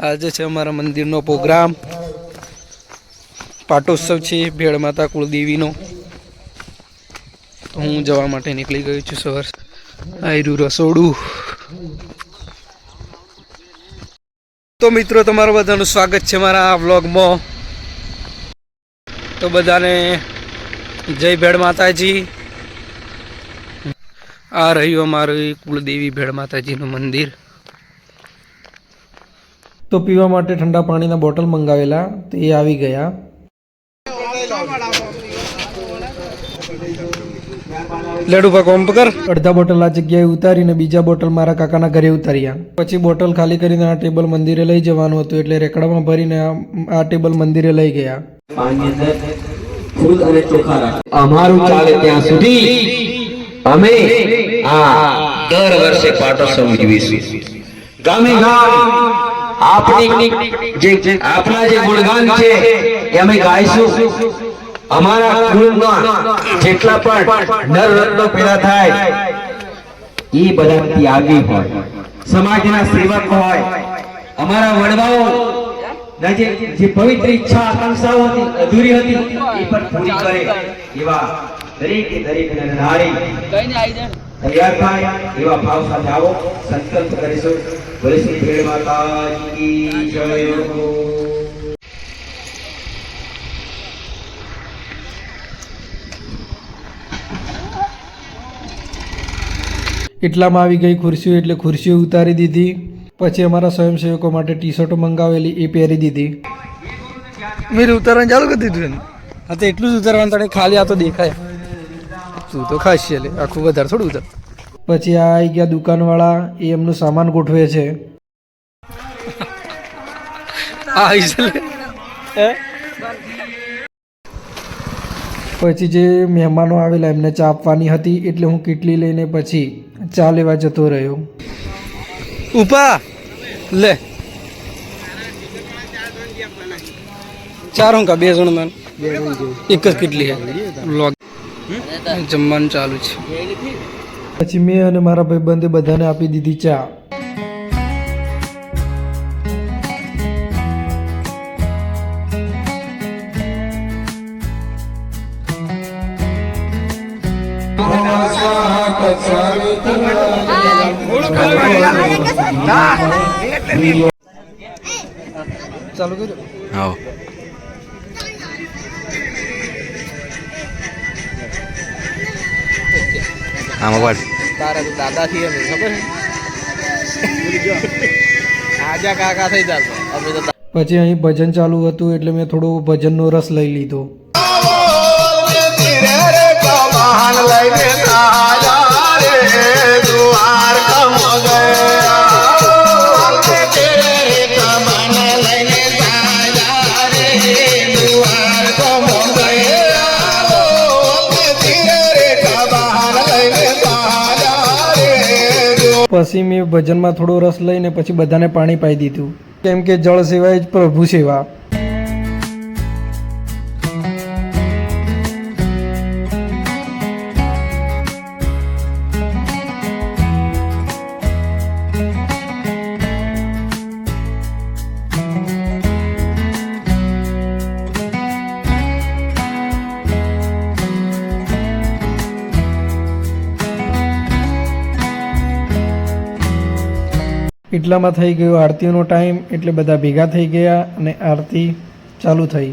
આજે છે અમારા મંદિરનો પ્રોગ્રામ. પાટોત્સવ છે, ભેળ માતા કુળદેવીનો. તો હું જવા માટે નીકળી ગયો છું સવાર. આયરું રસોડું. તો મિત્રો, તમારું બધાનું સ્વાગત છે મારા આ વ્લોગમાં. તો બધાને જય ભેળ માતાજી. આ રહ્યું અમારું કુળદેવી ભેળ માતાજીનું મંદિર. તો પીવા માટે ઠંડા પાણીના બોટલ મંગાવેલા તો એ આવી ગયા. લેડુભા કોમ પકર અડધા બોટલ આ જગ્યાએ ઉતારીને બીજા બોટલ મારા કાકાના ઘરે ઉતાર્યા. પછી બોટલ ખાલી કરીને આ ટેબલ મંદિરે લઈ જવાનું હતું એટલે રેકડામાં ભરીને આ આ ટેબલ મંદિરે લઈ ગયા. પાણી અંદર ફૂલ અને ચોખા અમારું ચાલે ત્યાં સુધી. અમે આ દર વર્ષે પાટોત્સવ ઉજવીશું. ગામે ગામ આપણી જે આપણા જે ગુણગાન છે, એ અમે ગાઈશું. અમારા કુળમાં જેટલા પણ નર રત્નો પેદા થાય એ બધા ત્યાગી હોય. સમાજના સેવક હોય. અમારા વડવાઓ જે જે પવિત્ર ઈચ્છા, આકાંક્ષાઓ હતી, અધૂરી હતી, એ પણ પૂરી કરે એવા દરેકે દરેક નારી તૈયાર થાય એવા ભાવ સાથે આવો, સંકલ્પ કરીશું. એટલામાં આવી ગઈ ખુરશીઓ એટલે ખુરશીઓ ઉતારી દીધી. પછી અમારા સ્વયંસેવકો માટે ટી શર્ટો મંગાવેલી, એ પહેરી દીધી. મેરે ઉતારવાનું ચાલુ કરી દીધું હા, તો એટલું જ ઉતારવાનું, તને ખાલી આ તો દેખાય. તું તો ખાસ છે આખું વધારે થોડું ઉતાર. પછી આ આવી ગયા દુકાનવાળા એ એમનું સામાન ગોઠવે છે. આ પછી જે મહેમાનો આવેલા એમને ચા આપવાની હતી એટલે હું કેટલી લઈને પછી ચા લેવા જતો રહ્યો. ઉપા લે. ચાર હું કા? બે જણ મેન. એક જ કેટલી છે જમવાનું ચાલુ છે. પછી મેં અને મારા ભાઈબંધે બધાને આપી દીધી ચા ચાલુ કર્યું આમાં પાડ તારા તો દાદા થી અમે ખબર આજા કાકા થઈ જશે. અમે તો પછી અહીં ભજન ચાલુ હતું એટલે મેં થોડો ભજનનો રસ લઈ લીધો. પછી મેં ભજનમાં થોડો રસ લઈને પછી બધાને પાણી પાઈ દીધું. કેમ કે જળ સેવા જ પ્રભુ સેવા. એટલામાં થઈ ગયો આરતીઓનો ટાઈમ એટલે બધા ભેગા થઈ ગયા અને આરતી ચાલુ થઈ.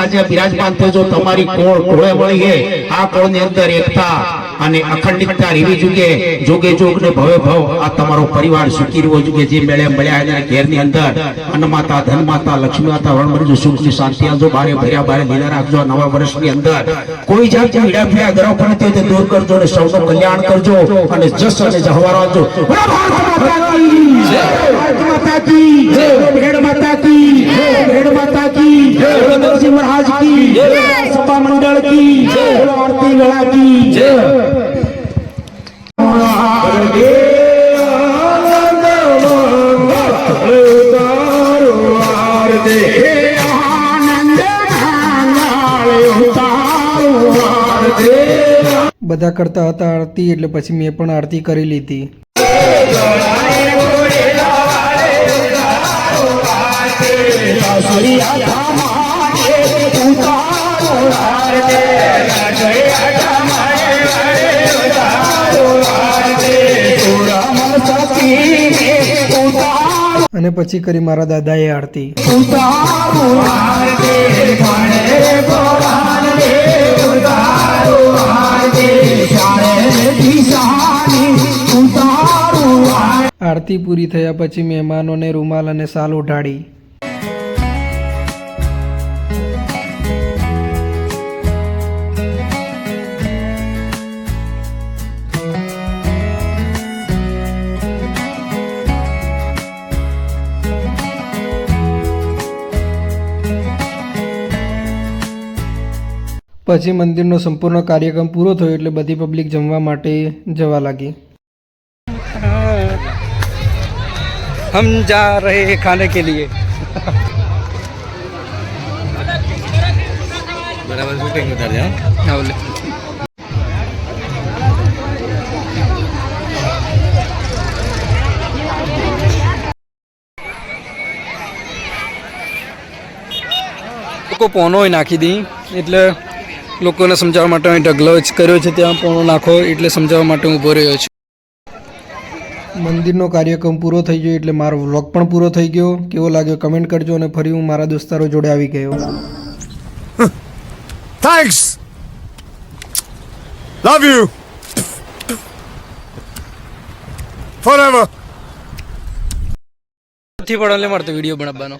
આજે બિરાજમાન થયો તમારી કોળ કોળે વળી આ કોળની અંદર એકતા? અને અખંડિતતા રહેવી જોઈએ. જોગે જોગ ને ભવે ભવ આ તમારો પરિવાર સુખી રહેવો જોઈએ. જે મેળે મળ્યા એના ઘેરની અંદર અન્નમાતા ધનમાતા ધન માતા લક્ષ્મી માતા વણમરજો સુખની શાંતિ આજો બારે ભર્યા બારે લીલા રાખજો. નવા વર્ષની અંદર કોઈ જાતની મીડા પીડા ગરવ પડતી તો દૂર કરજો અને સૌનું કલ્યાણ કરજો અને જસ અને જહવારો ભારત માતા કી! જય! માતા કી! જય! ભેડ માતા કી! જય! મહારાજ કી! જય! સભા મંડળ કી જય! આરતી વેળા કી જય. બધા કરતા હતા આરતી એટલે પછી મેં પણ આરતી કરી લીધી. અને પછી કરી મારા દાદાએ આરતી. આરતી પૂરી થયા પછી મહેમાનોને રૂમાલ અને સાલ ઓઢાડી પછી મંદિરનો સંપૂર્ણ કાર્યક્રમ પૂરો થયો એટલે બધી પબ્લિક જમવા માટે જવા લાગી. હમ જા રહે ખાને કે લીએ બરાબર શૂટિંગ ઉતાર જા હા બોલે. પોનો નાખી દઈ એટલે લોકોને સમજાવવા માટે અહીં ઢગલો જ કર્યો છે ત્યાં પણ નાખો એટલે સમજાવવા માટે ઊભો રહ્યો છે. મંદિરનો કાર્યક્રમ પૂરો થઈ ગયો એટલે મારો વ્લોગ પણ પૂરો થઈ ગયો. કેવો લાગ્યો કમેન્ટ કરજો અને ફરી હું મારા દોસ્તારો જોડે આવી ગયો. થેન્ક્સ લવ યુ ફોરએવર નથી પણ એટલે મારે તો વીડિયો બનાવવાનો.